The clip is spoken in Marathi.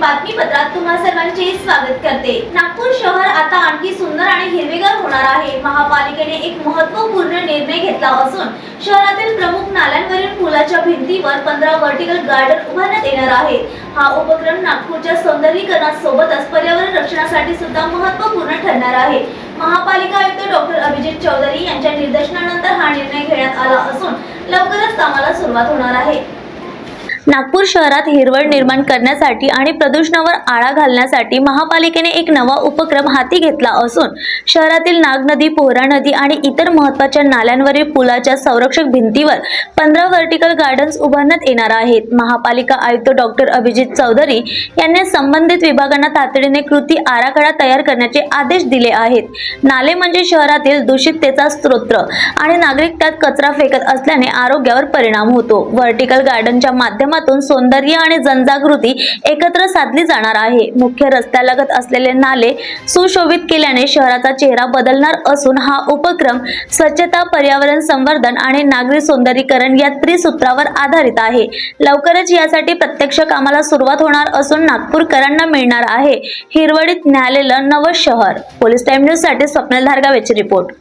बातमीपत्रात सर्वांचे स्वागत करते. नागपूर शहर आता आणखी सुंदर आणि हिरवेगार होणार आहे. महापालिकेने एक महत्त्वपूर्ण निर्णय घेतला असून शहरातील प्रमुख नाल्यांवरील पुलाच्या भिंतीवर पंधरा व्हर्टिकल गार्डन उभारण्यात येणार आहे. हा उपक्रम नागपूरच्या सौंदर्यीकरणासोबतच पर्यावरण रक्षणासाठी सुद्धा महत्त्वपूर्ण ठरणार आहे. महापालिका आयुक्त डॉक्टर अभिजित चौधरी यांच्या निर्देशनानंतर हा निर्णय घेण्यात आला असून लवकरच कामाला सुरुवात होणार आहे. नागपूर शहरात हिरवळ निर्माण करण्यासाठी आणि प्रदूषणावर आळा घालण्यासाठी महापालिकेने एक नवा उपक्रम हाती घेतला असून शहरातील नाग नदी पोहरा नदी आणि इतर महत्त्वाच्या नाल्यांवरील पुलाच्या संरक्षक भिंतीवर पंधरा व्हर्टिकल गार्डन्स उभारण्यात येणार आहेत. महापालिका आयुक्त डॉक्टर अभिजित चौधरी यांनी संबंधित विभागांना तातडीने कृती आराखडा तयार करण्याचे आदेश दिले आहेत. नाले म्हणजे शहरातील दूषिततेचा स्त्रोत्र आणि नागरिक त्यात कचरा फेकत असल्याने आरोग्यावर परिणाम होतो. व्हर्टिकल गार्डनच्या माध्यमातून सौंदर्य आणि जनजागृती एकत्र साधली जाणार आहे. मुख्य रस्त्यालगत असलेले नाले सुशोभित केल्याने शहराचा चेहरा बदलणार असून हा उपक्रम स्वच्छता पर्यावरण संवर्धन आणि नागरी सौंदर्यीकरण या त्रिसूत्रावर आधारित आहे. लवकरच यासाठी प्रत्यक्ष कामाला सुरुवात होणार असून नागपूरकरांना मिळणार आहे. हिरवळीत न्यायालयलं नवं शहर. पोलीस टाइम न्यूजसाठी स्वप्नल धारगावेची रिपोर्ट.